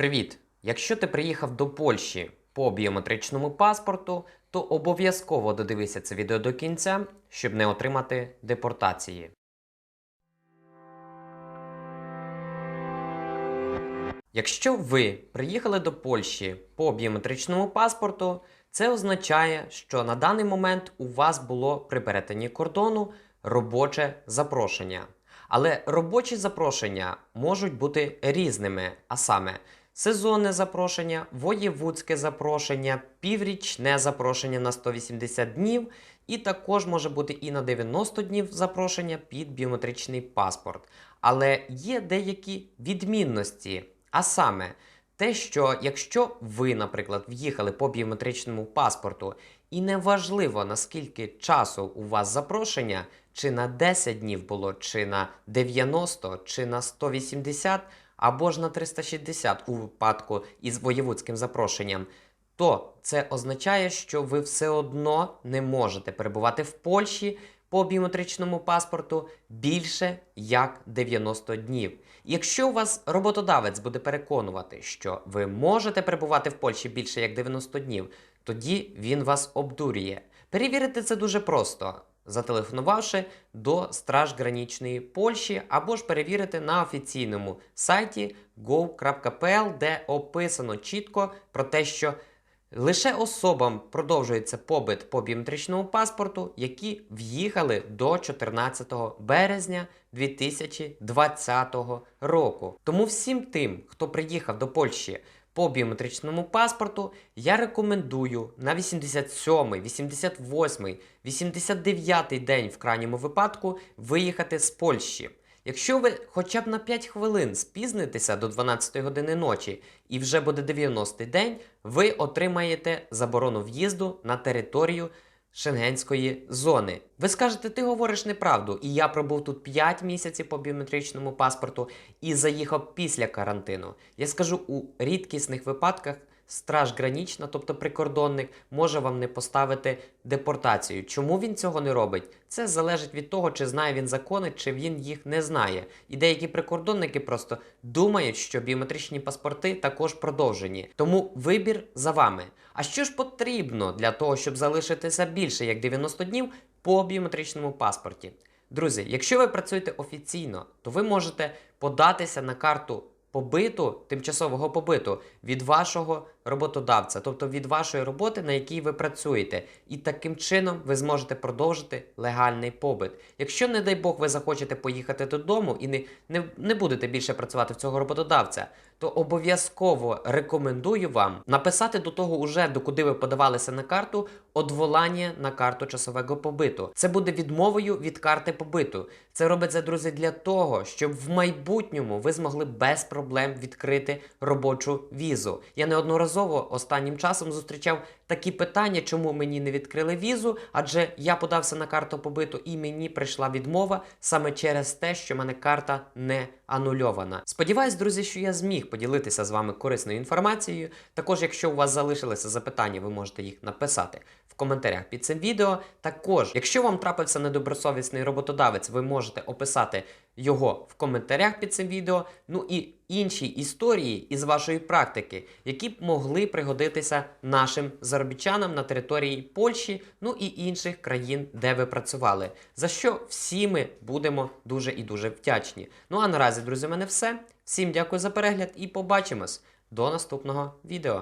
Привіт! Якщо ти приїхав до Польщі по біометричному паспорту, то обов'язково додивися це відео до кінця, щоб не отримати депортації. Якщо ви приїхали до Польщі по біометричному паспорту, це означає, що на даний момент у вас було при перетині кордону робоче запрошення. Але робочі запрошення можуть бути різними, а саме сезонне запрошення, воєвудське запрошення, піврічне запрошення на 180 днів, і також може бути і на 90 днів запрошення під біометричний паспорт. Але є деякі відмінності. А саме, те, що якщо ви, наприклад, в'їхали по біометричному паспорту, і неважливо наскільки часу у вас запрошення, чи на 10 днів було, чи на 90, чи на 180, або ж на 360 у випадку із воєвудським запрошенням, то це означає, що ви все одно не можете перебувати в Польщі по біометричному паспорту більше як 90 днів. Якщо вас роботодавець буде переконувати, що ви можете перебувати в Польщі більше як 90 днів, тоді він вас обдурює. Перевірити це дуже просто. Зателефонувавши до Страж Гранічної Польщі, або ж перевірити на офіційному сайті go.pl, де описано чітко про те, що Лише особам продовжується побит по біометричному паспорту, які в'їхали до 14 березня 2020 року. Тому всім тим, хто приїхав до Польщі по біометричному паспорту, я рекомендую на 87, 88, 89 день в крайньому випадку виїхати з Польщі. Якщо ви хоча б на 5 хвилин спізнитеся до 12 години ночі і вже буде 90-й день, ви отримаєте заборону в'їзду на територію Шенгенської зони. Ви скажете, ти говориш неправду, і я пробув тут 5 місяців по біометричному паспорту і заїхав після карантину. Я скажу у рідкісних випадках. Страж гранічна, тобто прикордонник, може вам не поставити депортацію. Чому він цього не робить? Це залежить від того, чи знає він закони, чи він їх не знає. І деякі прикордонники просто думають, що біометричні паспорти також продовжені. Тому вибір за вами. А що ж потрібно для того, щоб залишитися більше як 90 днів по біометричному паспорті? Друзі, якщо ви працюєте офіційно, то ви можете податися на карту побиту, тимчасового побиту від вашого роботодавця, тобто від вашої роботи, на якій ви працюєте. І таким чином ви зможете продовжити легальний побит. Якщо, не дай Бог, ви захочете поїхати додому і не, не, не будете більше працювати в цього роботодавця, то обов'язково рекомендую вам написати до того, уже до куди ви подавалися на карту, одволання на карту часового побиту. Це буде відмовою від карти побиту. Це робиться, друзі, для того, щоб в майбутньому ви змогли без проблем відкрити робочу візу. Я неодноразово останнім часом зустрічав такі питання, чому мені не відкрили візу, адже я подався на карту побиту і мені прийшла відмова саме через те, що мене карта не анульована. Сподіваюсь, друзі, що я зміг поділитися з вами корисною інформацією. Також, якщо у вас залишилися запитання, ви можете їх написати в коментарях під цим відео. Також, якщо вам трапився недобросовісний роботодавець, ви можете описати його в коментарях під цим відео. Ну і інші історії із вашої практики, які б могли пригодитися нашим заробітчанам на території Польщі, ну і інших країн, де ви працювали. За що всі ми будемо дуже і дуже вдячні. Ну а друзі, в мене все. Всім дякую за перегляд і побачимось до наступного відео.